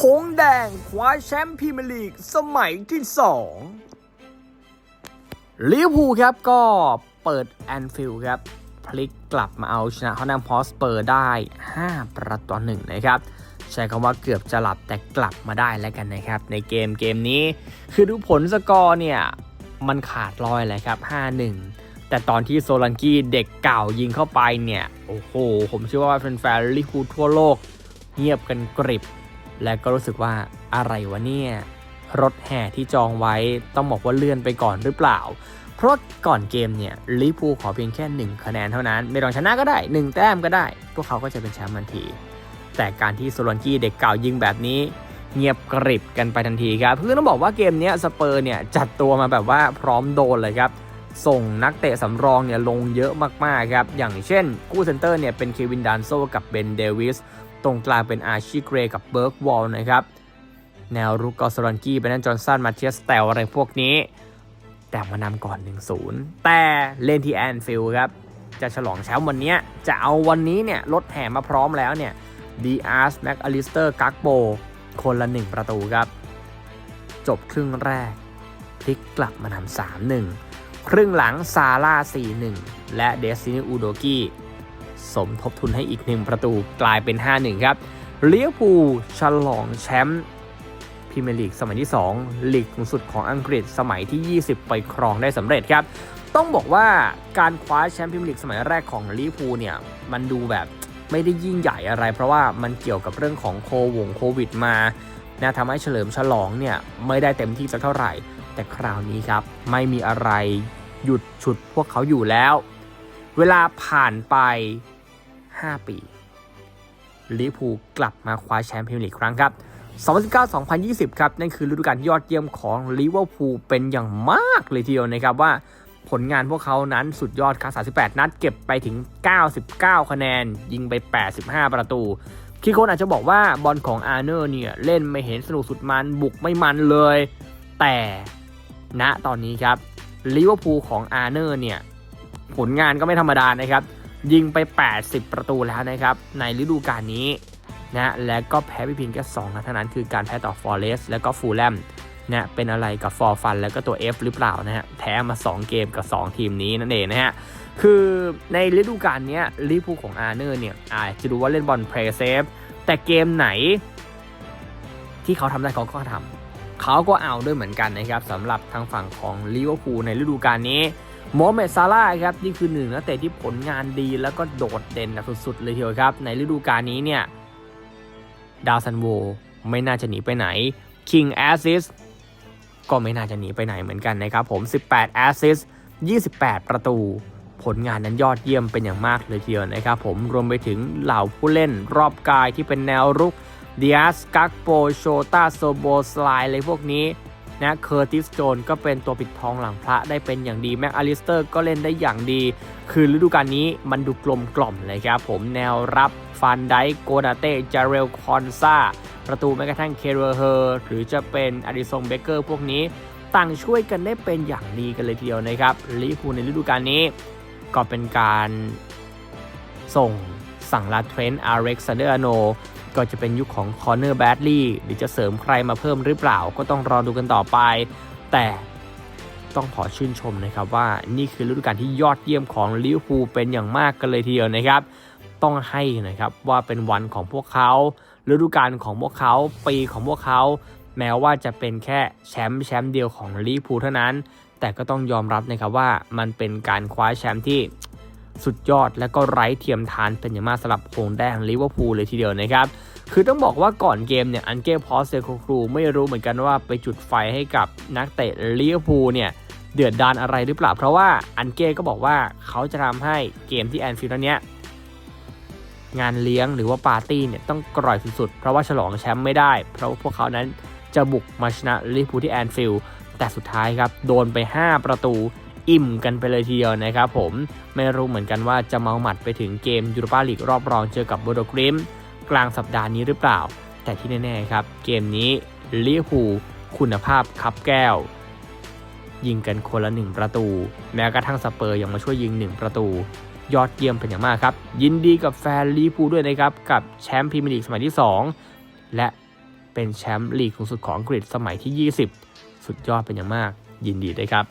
หงแดงคว้าแชมป์พรีเมียร์ลีกสมัยที่สองลิเวอร์พูลครับก็เปิดแอนฟิลด์ครับ พลิกกลับมาเอาชนะฮอตแนมพอสเปอร์ได้ 5 ประตูหนึ่งนะครับ ใช้คำว่าเกือบจะหลับแต่กลับมาได้แล้วกันนะครับ ในเกมเกมนี้ คือดูผลสกอร์เนี่ย มันขาดลอยเลยครับ 5-1 แต่ตอนที่โซลันกี้เด็กเก่ายิงเข้าไปเนี่ย โอ้โห ผมเชื่อว่าแฟนๆลิเวอร์พูลทั่วโลกเงียบกันกริบ และก็รู้สึกว่าอะไรวะเนี่ย รถแห่ที่จองไว้ต้องบอกว่าเลื่อนไปก่อนหรือเปล่า เพราะก่อนเกมเนี่ยลิพูขอเพียงแค่ 1 คะแนนเท่านั้น ไม่ต้องชนะก็ได้ 1 แต้มก็ได้ พวกเขาก็จะเป็นแชมป์ทันที แต่การที่โซลอนกี้เด็กเก่ายิงแบบนี้เงียบกริบกันไปทันทีครับคือต้องบอกว่าเกมเนี้ยสเปอร์เนี่ยจัดตัวมาแบบว่าพร้อมโดนเลยครับ ส่งนักเตะสำรองเนี่ยลงเยอะมากๆครับ อย่างเช่นกู้เซนเตอร์เนี่ยเป็นเควินดานโซกับเบนเดวิส ตรงกลางเป็นอาชีเกรกับเบิร์กวอลนะครับ แนวรุกกอสรอนกี้เบนนันจอห์นสันมาเทียสแตลอะไรพวกนี้ แต่มานำก่อน 1-0 แต่เล่นที่แอนฟิลครับ จะฉลองแชมป์วันนี้จะเอาวันนี้เนี่ยรถแห่มาพร้อมแล้วเนี่ยดีอาร์สแม็กอลิสเตอร์กักโบคนละ 1 ประตูครับ จบครึ่งแรก พลิกกลับมานำ3-1 ครึ่งหลังซาร่า 4-1 และเดซินอูโดกี้ สมทบทุนให้อีก1ประตูกลายเป็น 5-1 ครับเลี้ยวภูฉลองแชมป์พรีเมียร์ลีกสมัยที่ 2 ลีกสูงสุดของอังกฤษสมัยที่ 20 ไปครองได้สำเร็จครับ ต้องบอกว่าการคว้าแชมป์พรีเมียร์ลีกสมัยแรกของลิเวอร์พูลเนี่ย มันดูแบบไม่ได้ยิ่งใหญ่อะไร เพราะว่ามันเกี่ยวกับเรื่องของโควงโควิดมานะทำให้เฉลิมฉลองเนี่ย ไม่ได้เต็มที่สักเท่าไหร่ แต่คราวนี้ครับไม่มีอะไรหยุดฉุดพวกเขาอยู่แล้ว เวลาผ่านไป 5 ปีลิเวอร์พูลกลับมาคว้าแชมป์พรีเมียร์ลีกครั้งครับ 2019-2020 ครับ นั่นคือฤดูกาลยอดเยี่ยมของลิเวอร์พูลเป็นอย่างมากเลยทีเดียวนะครับว่าผลงานพวกเขานั้นสุดยอดครับ38 นัดเก็บไปถึง 99 คะแนน ยิงไป 85 ประตูคีคนอาจจะบอกว่าบอลของอาร์เนอร์เนี่ย เล่นไม่เห็นสนุกสุดมันบุกไม่มันเลย แต่ ณตอนนี้ครับลิเวอร์พูลของอาร์เนอร์เนี่ยผลงานก็ไม่ธรรมดานะครับ ยิงไป 80 ประตูแล้วนะครับ ในฤดูกาลนี้นะและก็แพ้ไปเพียงแค่2นัดเท่านั้นคือการแพ้ต่อฟอร์เรสแล้วก็ฟูลแลมนะเป็นอะไรกับฟอร์ฟันแล้วก็ตัว F หรือเปล่านะฮะแพ้มา 2 เกมกับ 2 ทีมนี้นั่นเองนะฮะคือในฤดูกาลนี้ลิเวอร์พูลของอาร์เนอร์เนี่ยอาจจะดูว่าเล่นบอลเพลย์เซฟแต่เกมไหนที่เขาทำได้เขาก็ทำ เขาก็เอาด้วยเหมือนกันนะครับสำหรับทางฝั่งของลิเวอร์พูลในฤดูกาลนี้โมเมดซาร่าครับนี่คือหนึ่งนักเตะที่ผลงานดีแล้วก็โดดเด่นสุดๆเลยทีเดียวครับ ในฤดูกาลนี้เนี่ยดาวซันโวไม่น่าจะหนีไปไหนคิงแอซิสก็ไม่น่าจะหนีไปไหนเหมือนกันนะครับผม 18แอซิส28 ประตู ผลงานนั้นยอดเยี่ยมเป็นอย่างมากเลยทีเดียวนะครับผมรวมไปถึงเหล่าผู้เล่นรอบกายที่เป็นแนวรุก ดิอาสกักโปโชตาโซโบสไลอะไรพวกนี้นะเคอร์ติสโจนก็เป็นตัวปิดทองหลังพระได้เป็นอย่างดี แม็กอลิสเตอร์ก็เล่นได้อย่างดี คือฤดูกาลนี้มันดูกลมกล่อมเลยครับผมแนวรับฟันไดโกนาเต้จาเรลคอนซาประตูแม้กระทั่งเคเรเฮอร์ หรือจะเป็นอดิสงเบเกอร์พวกนี้ ต่างช่วยกันได้เป็นอย่างดีกันเลยทีเดียวนะครับลิเวอร์พูลในฤดูกาลนี้ ก็เป็นการส่งสั่งลาเทรนต์อาร์เร็กซานเดอร์โน ก็จะเป็นยุคของคอนเนอร์แบดลีย์หรือจะเสริมใครมาเพิ่มหรือเปล่า ก็ต้องรอดูกันต่อไป แต่ต้องขอชื่นชมนะครับว่านี่คือฤดูกาลที่ยอดเยี่ยมของลิเวอร์พูลเป็นอย่างมากกันเลยทีเดียวนะครับ ต้องให้นะครับว่าเป็นวันของพวกเขาฤดูกาลของพวกเขาปีของพวกเขา แม้ว่าจะเป็นแค่แชมป์แชมป์เดียวของลิเวอร์พูลเท่านั้น แต่ก็ต้องยอมรับนะครับว่ามันเป็นการคว้าแชมป์ที่ สุดยอดและก็ไร้เทียมทานเป็นอย่างมากสำหรับโคงแดงลิเวอร์พูลเลยทีเดียวนะครับ คือต้องบอกว่าก่อนเกมเนี่ยอันเก้พอสเซโคครูไม่รู้เหมือนกันว่าไปจุดไฟให้กับนักเตะลิเวอร์พูลเนี่ยเดือดดานอะไรหรือเปล่า เพราะว่าอันเก้ก็บอกว่าเขาจะทำให้เกมที่แอนฟิลด์เนี้ยงานเลี้ยงหรือว่าปาร์ตี้เนี่ยต้องกร่อยสุดๆ เพราะว่าฉลองแชมป์ไม่ได้ เพราะว่าพวกเขานั้นจะบุกมาชนะลิเวอร์พูลที่แอนฟิลด์แต่สุดท้ายครับ โดนไป 5 ประตู อิ่มกันไปเลยทีเดียวนะครับผมไม่รู้เหมือนกันว่าจะเมาหมัดไปถึงเกมยูโรปาลีกรอบรองเจอกับโบโดกริมกลางสัปดาห์นี้หรือเปล่า แต่ที่แน่ๆครับเกมนี้ลิเวอร์พูลคุณภาพคับแก้ว ยิงกันคนละ 1 ประตู แม้กระทั่งสเปอร์ยังมาช่วยยิง 1 ประตู ยอดเยี่ยมเป็นอย่างมากครับ ยินดีกับแฟนลิเวอร์พูลด้วยนะครับกับแชมป์พรีเมียร์ลีกสมัยที่ 2 และเป็นแชมป์ลีกสูงสุดของอังกฤษสมัยที่ 20 สุดยอดเป็นอย่างมาก ยินดีด้วยครับ